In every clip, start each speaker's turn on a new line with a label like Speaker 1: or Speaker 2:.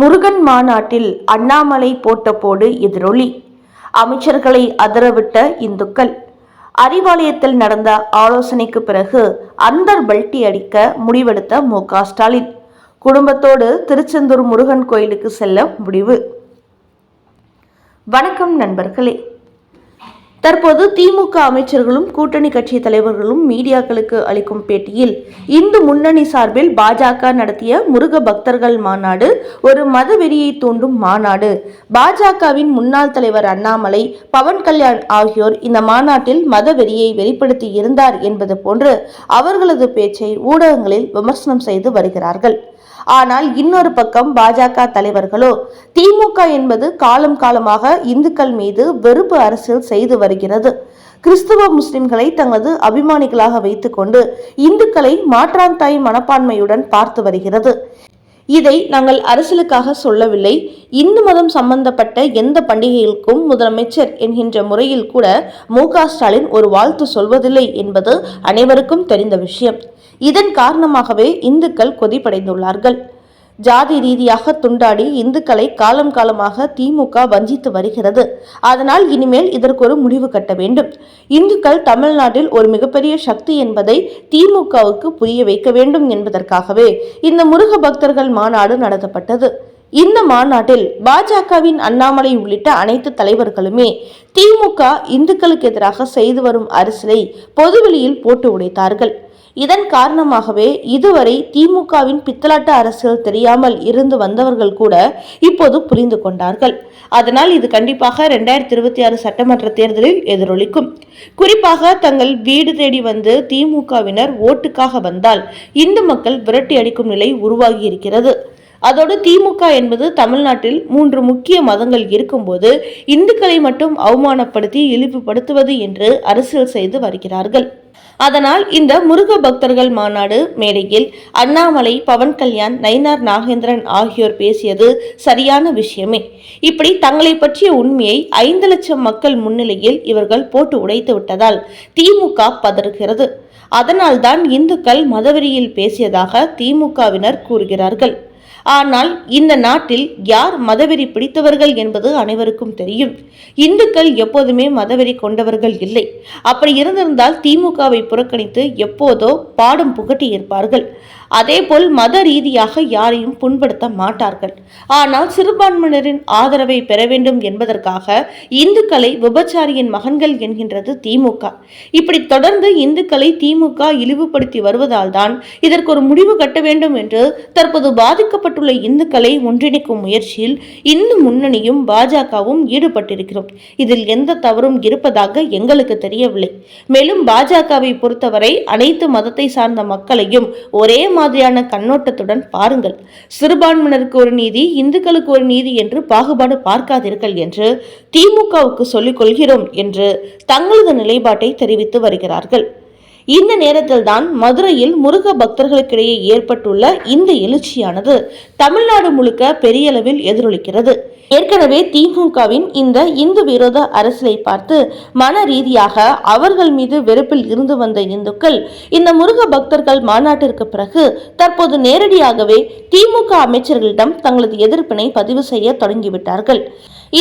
Speaker 1: முருகன் மாநாட்டில் அண்ணாமலை போட்ட போடு எதிரொலி அமைச்சர்களை அதரவிட்ட இந்துக்கள் அறிவாலயத்தில் நடந்த ஆலோசனைக்கு பிறகு அந்தர் பல்டி அடிக்க முடிவெடுத்த மு ஸ்டாலின் குடும்பத்தோடு திருச்செந்தூர் முருகன் கோயிலுக்கு செல்ல முடிவு வணக்கம் நண்பர்களே தற்போது திமுக அமைச்சர்களும் கூட்டணி கட்சி தலைவர்களும் மீடியாக்களுக்கு அளிக்கும் பேட்டியில் இந்து முன்னணி சார்பில் பாஜக நடத்திய முருக பக்தர்கள் மாநாடு ஒரு மதவெறியை தூண்டும் மாநாடு பாஜகவின் முன்னாள் தலைவர் அண்ணாமலை பவன் கல்யாண் ஆகியோர் இந்த மாநாட்டில் மதவெறியை வெளிப்படுத்தி இருந்தார் என்பது போன்று அவர்களது பேச்சை ஊடகங்களில் விமர்சனம் செய்து வருகிறார்கள் ஆனால் இன்னொரு பக்கம் பாஜக தலைவர்களோ திமுக என்பது காலம் காலமாக இந்துக்கள் மீது வெறுப்பு அரசியல் செய்து வருகிறது கிறிஸ்துவ முஸ்லிம்களை தங்களது அபிமானிகளாக வைத்துக்கொண்டு இந்துக்களை மாற்றாந்தாய் மனப்பான்மையுடன் பார்த்து வருகிறது இதை நாங்கள் அரசியலுக்காக சொல்லவில்லை இந்து மதம் சம்பந்தப்பட்ட எந்த பண்டிகைகளுக்கும் முதலமைச்சர் என்கின்ற முறையில் கூட மு ஸ்டாலின் ஒரு வாழ்த்து சொல்வதில்லை என்பது அனைவருக்கும் தெரிந்த விஷயம் இதன் காரணமாகவே இந்துக்கள் கொதிப்படைந்துள்ளார்கள் ஜாதி ரீதியாக துண்டாடி இந்துக்களை காலம் காலமாக திமுக வஞ்சித்து வருகிறது அதனால் இனிமேல் இதற்கு ஒரு முடிவு கட்ட வேண்டும் இந்துக்கள் தமிழ்நாட்டில் ஒரு மிகப்பெரிய சக்தி என்பதை திமுகவுக்கு புரிய வைக்க வேண்டும் என்பதற்காகவே இந்த முருக பக்தர்கள் மாநாடு நடத்தப்பட்டது இந்த மாநாட்டில் பாஜகவின் அண்ணாமலை உள்ளிட்ட அனைத்து தலைவர்களுமே திமுக இந்துக்களுக்கு எதிராக செய்து வரும் அரசியலை பொதுவெளியில் போட்டு உடைத்தார்கள் இதன் காரணமாகவே இதுவரை திமுகவின் பித்தலாட்ட அரசியல் தெரியாமல் இருந்து வந்தவர்கள் கூட இப்போது புரிந்து கொண்டார்கள் அதனால் இது கண்டிப்பாக ரெண்டாயிரத்தி இருபத்தி ஆறு சட்டமன்ற தேர்தலில் எதிரொலிக்கும் குறிப்பாக தங்கள் வீடு தேடி வந்து திமுகவினர் ஓட்டுக்காக வந்தால் இந்து மக்கள் விரட்டி அடிக்கும் நிலை உருவாகி இருக்கிறது அதோடு திமுக என்பது தமிழ்நாட்டில் மூன்று முக்கிய மதங்கள் இருக்கும்போது இந்துக்களை மட்டும் அவமானப்படுத்தி இழிவுபடுத்துவது என்று அரசியல் செய்து வருகிறார்கள் அதனால் இந்த முருக பக்தர்கள் மாநாடு மேடையில் அண்ணாமலை பவன் கல்யாண் நயினார் நாகேந்திரன் ஆகியோர் பேசியது சரியான விஷயமே இப்படி தங்களை பற்றிய உண்மையை ஐந்து லட்சம் மக்கள் முன்னிலையில் இவர்கள் போட்டு உடைத்து விட்டதால் திமுக பதறுகிறது அதனால்தான் இந்துக்கள் மதவெறியில் பேசியதாக திமுகவினர் கூறுகிறார்கள் ஆனால் இந்த நாட்டில் யார் மதவெறி பிடித்தவர்கள் என்பது அனைவருக்கும் தெரியும் இந்துக்கள் எப்போதுமே மதவெறி கொண்டவர்கள் இல்லை அப்படி இருந்திருந்தால் திமுகவை புறக்கணித்து எப்போதோ பாடும் புகட்டி இருப்பார்கள் அதேபோல் மத ரீதியாக யாரையும் புண்படுத்த மாட்டார்கள் ஆனால் சிறுபான்மையினரின் ஆதரவை பெற வேண்டும் என்பதற்காக இந்துக்களை விபச்சாரியின் மகன்கள் என்கின்றது திமுக இப்படி தொடர்ந்து இந்துக்களை திமுக இழிவுபடுத்தி வருவதால் தான் இதற்கு ஒரு முடிவு கட்ட வேண்டும் என்று தற்போது பாதிக்கப்பட்டுள்ள இந்துக்களை ஒன்றிணைக்கும் முயற்சியில் இந்து முன்னணியும் பாஜகவும் ஈடுபட்டிருக்கிறோம் இதில் எந்த தவறும் இருப்பதாக எங்களுக்கு தெரியவில்லை மேலும் பாஜகவை பொறுத்தவரை அனைத்து மதத்தை சார்ந்த மக்களையும் ஒரே மாதிரியான கண்ணோட்டத்துடன் பாருங்கள் சிறுபான்மையினருக்கு ஒரு நீதி இந்துக்களுக்கு ஒரு நீதி என்று பாகுபாடு பார்க்காதீர்கள் என்று திமுகவுக்கு சொல்லிக் கொள்கிறோம் என்று தங்களது நிலைப்பாட்டை தெரிவித்து வருகிறார்கள் இந்த நேரத்தில்தான் மதுரையில் முருக பக்தர்களுக்கிடையே ஏற்பட்டுள்ள இந்த எழுச்சியானது தமிழ்நாடு முழுக்க பெரியளவில் எதிரொலிக்கிறது ஏற்கனவே திமுகவின் இந்த இந்து விரோத அரசியலை பார்த்து மன ரீதியாக அவர்கள் மீது வெறுப்பில் இருந்து வந்த இந்துக்கள் இந்த முருக பக்தர்கள் மாநாட்டிற்கு பிறகு தற்போது நேரடியாகவே திமுக அமைச்சர்களிடம் தங்களது எதிர்ப்பினை பதிவு செய்ய தொடங்கிவிட்டார்கள்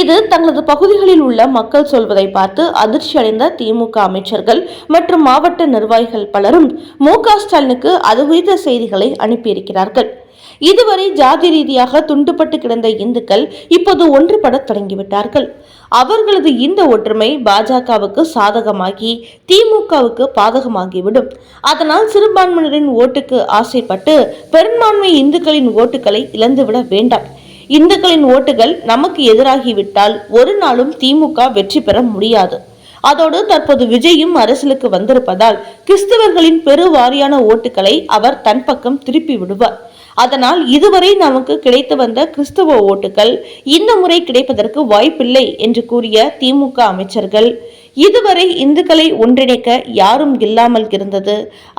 Speaker 1: இது தங்களது பகுதிகளில் உள்ள மக்கள் சொல்வதை பார்த்து அதிர்ச்சி அடைந்த திமுக அமைச்சர்கள் மற்றும் மாவட்ட நிர்வாகிகள் பலரும் மு ஸ்டாலினுக்கு அது குறித்த செய்திகளை அனுப்பியிருக்கிறார்கள் இதுவரை ஜாதி ரீதியாக துண்டுபட்டு கிடந்த இந்துக்கள் இப்போது ஒன்றுபட தொடங்கிவிட்டார்கள் அவர்களது இந்த ஒற்றுமை பாஜகவுக்கு சாதகமாகி திமுகவுக்கு பாதகமாகிவிடும் அதனால் சிறுபான்மையினரின் ஓட்டுக்கு ஆசைப்பட்டு பெரும்பான்மை இந்துக்களின் ஓட்டுகளை இழந்துவிட வேண்டாம் இந்துக்களின் ஓட்டுகள் நமக்கு எதிராகிவிட்டால் ஒரு நாளும் திமுக வெற்றி பெற முடியாது அதோடு தற்போது விஜயும் அரசியலுக்கு வந்திருப்பதால் கிறிஸ்தவர்களின் பெருவாரியான ஓட்டுகளை அவர் தன் பக்கம் திருப்பி விடுவார் அதனால் இதுவரை நமக்கு கிடைத்து வந்த கிறிஸ்தவ ஓட்டுகள் இந்த முறை கிடைப்பதற்கு வாய்ப்பில்லை என்று கூறிய திமுக அமைச்சர்கள் இதுவரை இந்துக்களை ஒன்றிணைக்க யாரும் இல்லாமல் இருந்தது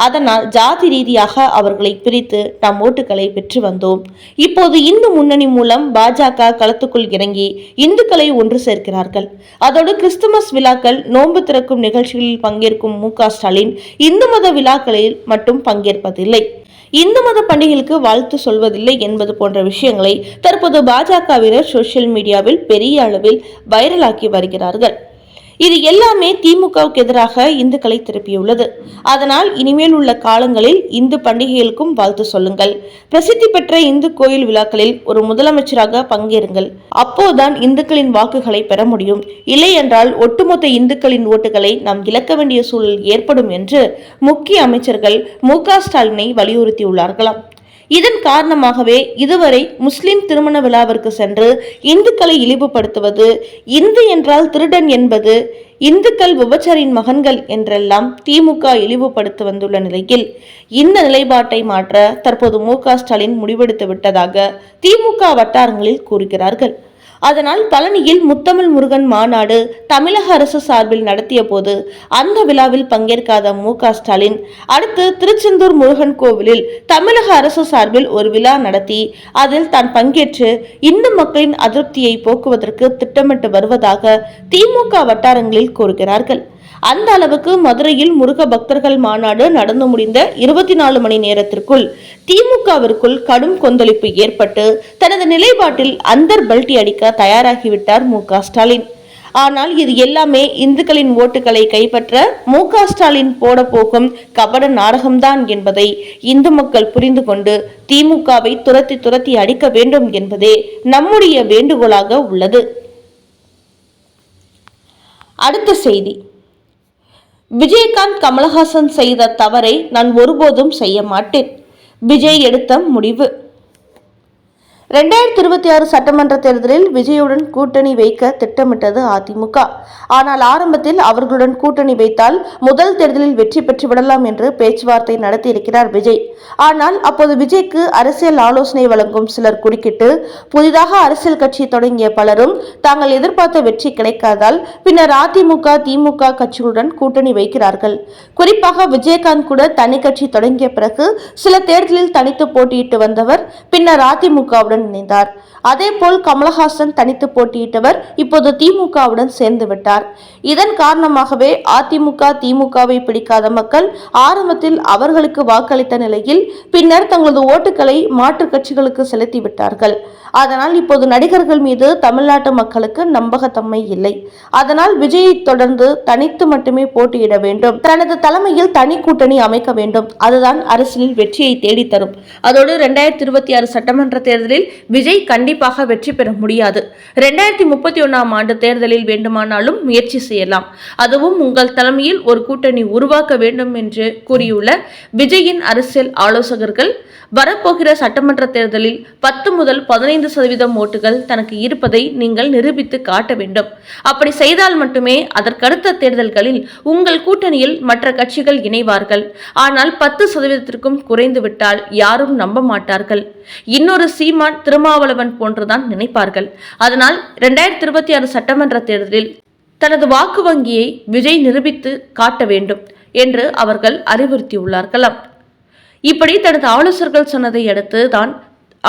Speaker 1: அதனால் ஜாதி ரீதியாக அவர்களை பிரித்து நாம் ஓட்டுகளை பெற்று வந்தோம் இப்போது இந்து முன்னணி மூலம் பாஜக களத்துக்குள் இறங்கி இந்துக்களை ஒன்று சேர்க்கிறார்கள் அதோடு கிறிஸ்துமஸ் விழாக்கள் நோன்பு திறக்கும் நிகழ்ச்சிகளில் பங்கேற்கும் மு ஸ்டாலின் இந்து மத விழாக்களில் மட்டும் பங்கேற்பதில்லை இந்து மத பண்டிகைகளுக்கு வாழ்த்து சொல்வதில்லை என்பது போன்ற விஷயங்களை தற்போது பாஜகவினர் சோசியல் மீடியாவில் பெரிய அளவில் வைரலாக்கி வருகிறார்கள் இது எல்லாமே திமுகவுக்கு எதிராக இந்துக்களை திருப்பியுள்ளது அதனால் இனிமேல் உள்ள காலங்களில் இந்து பண்டிகைகளுக்கும் வாழ்த்து சொல்லுங்கள் பிரசித்தி பெற்ற இந்து கோயில் விழாக்களில் ஒரு முதலமைச்சராக பங்கேறுங்கள் அப்போதான் இந்துக்களின் வாக்குகளை பெற முடியும் இல்லை என்றால் ஒட்டுமொத்த இந்துக்களின் ஓட்டுகளை நாம் இழக்க வேண்டிய சூழல் ஏற்படும் என்று முக்கிய அமைச்சர்கள் மு க ஸ்டாலினை வலியுறுத்தியுள்ளார்களாம் இதன் காரணமாகவே இதுவரை முஸ்லிம் திருமண விழாவிற்கு சென்று இந்துக்களை இழிவுபடுத்துவது இந்து என்றால் திருடன் என்பது இந்துக்கள் விபச்சாரின் மகன்கள் என்றெல்லாம் திமுக இழிவுபடுத்தி வந்துள்ள நிலையில் இந்த நிலைப்பாட்டை மாற்ற தற்போது மு ஸ்டாலின் முடிவெடுத்து விட்டதாக திமுக வட்டாரங்களில் கூறுகிறார்கள் அதனால் பழனியில் முத்தமிழ் முருகன் மாநாடு தமிழக அரசு சார்பில் நடத்திய போது அந்த விழாவில் பங்கேற்காத மு ஸ்டாலின் அடுத்து திருச்செந்தூர் முருகன் கோவிலில் தமிழக அரசு சார்பில் ஒரு விழா நடத்தி அதில் தான் பங்கேற்று இந்து மக்களின் அதிருப்தியை போக்குவதற்கு திட்டமிட்டு வருவதாக திமுக வட்டாரங்களில் கூறுகிறார்கள் அந்த அளவுக்கு மதுரையில் முருக பக்தர்கள் மாநாடு நடந்து முடிந்த இருபத்தி நாலு மணி நேரத்திற்குள் திமுகவிற்குள் கடும் கொந்தளிப்பு ஏற்பட்டு தனது நிலைப்பாட்டில் அந்த பல்டி அடிக்க தயாராகிவிட்டார் மு ஸ்டாலின் ஆனால் இது எல்லாமே இந்துக்களின் ஓட்டுகளை கைப்பற்ற மு க ஸ்டாலின் போட போகும் கபட நாடகம்தான் என்பதை இந்து மக்கள் புரிந்து கொண்டு திமுகவை துரத்தி துரத்தி அடிக்க வேண்டும் என்பதே நம்முடைய வேண்டுகோளாக உள்ளது அடுத்த செய்தி விஜயகாந்த் கமலஹாசன் செய்த தவறை நான் ஒருபோதும் செய்ய மாட்டேன் விஜய் எடுத்த முடிவு ரெண்டாயிரத்தி இருபத்தி ஆறு சட்டமன்ற தேர்தலில் விஜயுடன் கூட்டணி வைக்க திட்டமிட்டது அதிமுக ஆனால் ஆரம்பத்தில் அவர்களுடன் கூட்டணி வைத்தால் முதல் தேர்தலில் வெற்றி பெற்று விடலாம் என்று பேச்சுவார்த்தை நடத்தியிருக்கிறார் விஜய் ஆனால் அப்போது விஜய்க்கு அரசியல் ஆலோசனை வழங்கும் சிலர் குறுக்கிட்டு புதிதாக அரசியல் கட்சி தொடங்கிய பலரும் தாங்கள் எதிர்பார்த்த வெற்றி கிடைக்காதால் பின்னர் அதிமுக திமுக கட்சிகளுடன் கூட்டணி வைக்கிறார்கள் குறிப்பாக விஜயகாந்த் கூட தனி கட்சி தொடங்கிய பிறகு சில தேர்தலில் தனித்து போட்டியிட்டு வந்தவர் பின்னர் அதிமுகவுடன் திமுகவுடன் இணைந்தார் போல் கமலஹாசன் தனித்து போட்டியிட்டவர் இப்போது திமுகவுடன் சேர்ந்து விட்டார் இதன் காரணமாகவே அதிமுக திமுகவை பிடிக்காத மக்கள் ஆரம்பத்தில் அவர்களுக்கு வாக்களித்த நிலையில் பின்னர் தங்களது ஓட்டுகளை மாற்றுக் கட்சிகளுக்கு செலுத்திவிட்டார்கள் அதனால் இப்போது நடிகர்கள் மீது தமிழ்நாட்டு மக்களுக்கு நம்பகத்தன்மை இல்லை அதனால் விஜயை தொடர்ந்து தனித்து மட்டுமே போட்டியிட வேண்டும் தனது தலைமையில் தனி கூட்டணி அமைக்க வேண்டும் அதுதான் அரசியலில் வெற்றியை தேடித்தரும் அதோடு ரெண்டாயிரத்தி இருபத்தி ஆறு சட்டமன்ற தேர்தலில் விஜய் கண்டிப்பாக வெற்றி பெற முடியாது ரெண்டாயிரத்தி முப்பத்தி ஒன்னாம் ஆண்டு தேர்தலில் வேண்டுமானாலும் முயற்சி செய்யலாம் அதுவும் உங்கள் தலைமையில் ஒரு கூட்டணி உருவாக்க வேண்டும் என்று கூறியுள்ள விஜயின் அரசியல் ஆலோசகர்கள் வரப்போகிற சட்டமன்ற தேர்தலில் பத்து முதல் பதினைந்து பதினைந்து சதவீதம் ஓட்டுகள் தனக்கு இருப்பதை நீங்கள் நிரூபித்து காட்ட வேண்டும் அப்படி செய்தால் மட்டுமே அதற்கடுத்த தேர்தல்களில் உங்கள் கூட்டணியில் மற்ற கட்சிகள் இணைவார்கள் ஆனால் பத்து சதவீதத்திற்கும் குறைந்துவிட்டால் யாரும் நம்ப மாட்டார்கள் இன்னொரு சீமான் திருமாவளவன் போன்றுதான் நினைப்பார்கள் அதனால் இரண்டாயிரத்தி இருபத்தி ஆறு சட்டமன்ற தேர்தலில் தனது வாக்கு வங்கியை விஜய் நிரூபித்து காட்ட வேண்டும் என்று அவர்கள் அறிவுறுத்தியுள்ளார்களாம் இப்படி தனது ஆலோசகர்கள் சொன்னதை அடுத்து தான்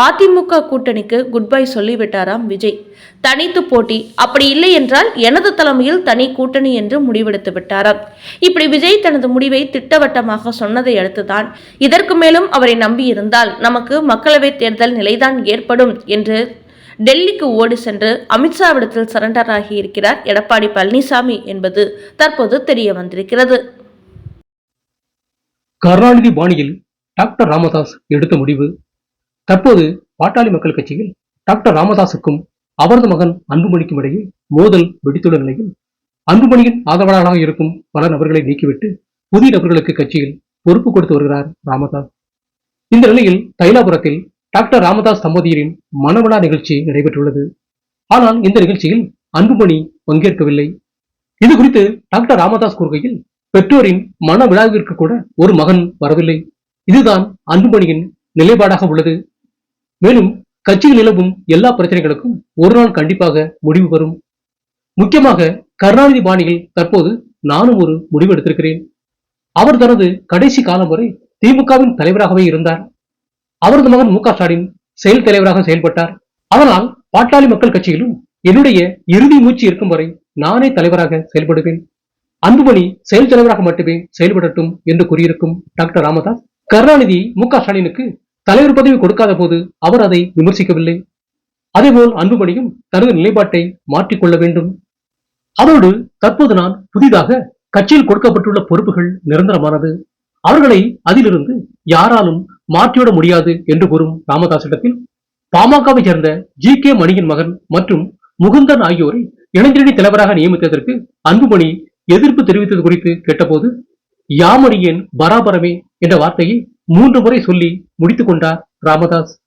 Speaker 1: அதிமுக கூட்டணிக்கு குட் பை சொல்லிவிட்டாராம் விஜய் தனித்து போட்டி அப்படி இல்லை என்றால் எனது தலைமையில் தனி கூட்டணி என்று முடிவெடுத்து விட்டாராம் இப்படி விஜய் தனது முடிவை திட்டவட்டமாக சொன்னதை அடுத்துதான் இதற்கு மேலும் அவரை நம்பியிருந்தால் நமக்கு மக்களவைத் தேர்தல் நிலைதான் ஏற்படும் என்று டெல்லிக்கு ஓடி சென்று அமித்ஷாவிடத்தில் சரண்டர் ஆகியிருக்கிறார் எடப்பாடி பழனிசாமி என்பது தற்போது தெரிய வந்திருக்கிறது
Speaker 2: கருணாநிதி பாணியில் டாக்டர் ராமதாஸ் எடுத்த முடிவு தற்போது பாட்டாளி மக்கள் கட்சியில் டாக்டர் ராமதாசுக்கும் அவரது மகன் அன்புமணிக்கும் இடையில் மோதல் வெடித்துள்ள நிலையில் அன்புமணியின் ஆதரவாளராக இருக்கும் பல நபர்களை நீக்கிவிட்டு புதிய நபர்களுக்கு கட்சியில் பொறுப்பு கொடுத்து வருகிறார் ராமதாஸ் இந்த நிலையில் தைலாபுரத்தில் டாக்டர் ராமதாஸ் தம்பதியரின் மனவிழா நிகழ்ச்சி நடைபெற்றுள்ளது ஆனால் இந்த நிகழ்ச்சியில் அன்புமணி பங்கேற்கவில்லை இது குறித்து டாக்டர் ராமதாஸ் கூறுகையில் பெற்றோரின் மன விழாவிற்கு கூட ஒரு மகன் வரவில்லை இதுதான் அன்புமணியின் நிலைப்பாடாக உள்ளது மேலும் கட்சியில் நிலவும் எல்லா பிரச்சனைகளுக்கும் ஒரு நாள் கண்டிப்பாக முடிவு வரும் முக்கியமாக கருணாநிதி பாணியில் தற்போது நானும் ஒரு முடிவு எடுத்திருக்கிறேன் அவர் தனது கடைசி காலம் வரை திமுகவின் தலைவராகவே இருந்தார் அவரது மகன் மு ஸ்டாலின் செயல் தலைவராக செயல்பட்டார் அதனால் பாட்டாளி மக்கள் கட்சியிலும் என்னுடைய இறுதி மூச்சு இருக்கும் வரை நானே தலைவராக செயல்படுவேன் அன்புமணி செயல் தலைவராக மட்டுமே செயல்படட்டும் என்று கூறியிருக்கும் டாக்டர் ராமதாஸ் கருணாநிதி மு ஸ்டாலினுக்கு தலைவர் பதவி கொடுக்காத போது அவர் அதை விமர்சிக்கவில்லை அதேபோல் அன்புமணியும் தனது நிலைப்பாட்டை மாற்றிக்கொள்ள வேண்டும் அதோடு தற்போது நான் புதிதாக கட்சியில் கொடுக்கப்பட்டுள்ள பொறுப்புகள் நிரந்தரமானது அவர்களை அதிலிருந்து யாராலும் மாற்றிவிட முடியாது என்று கூறும் ராமதாசிடத்தில் பாமகவை சேர்ந்த ஜி கே மணியின் மகன் மற்றும் முகுந்தன் ஆகியோரை இளைஞரணி தலைவராக நியமித்ததற்கு அன்புமணி எதிர்ப்பு தெரிவித்தது குறித்து கேட்டபோது யாமணியின் பராபரமே என்ற வார்த்தையை மூன்று முறை சொல்லி முடித்துக் கொண்டார் ராமதாஸ்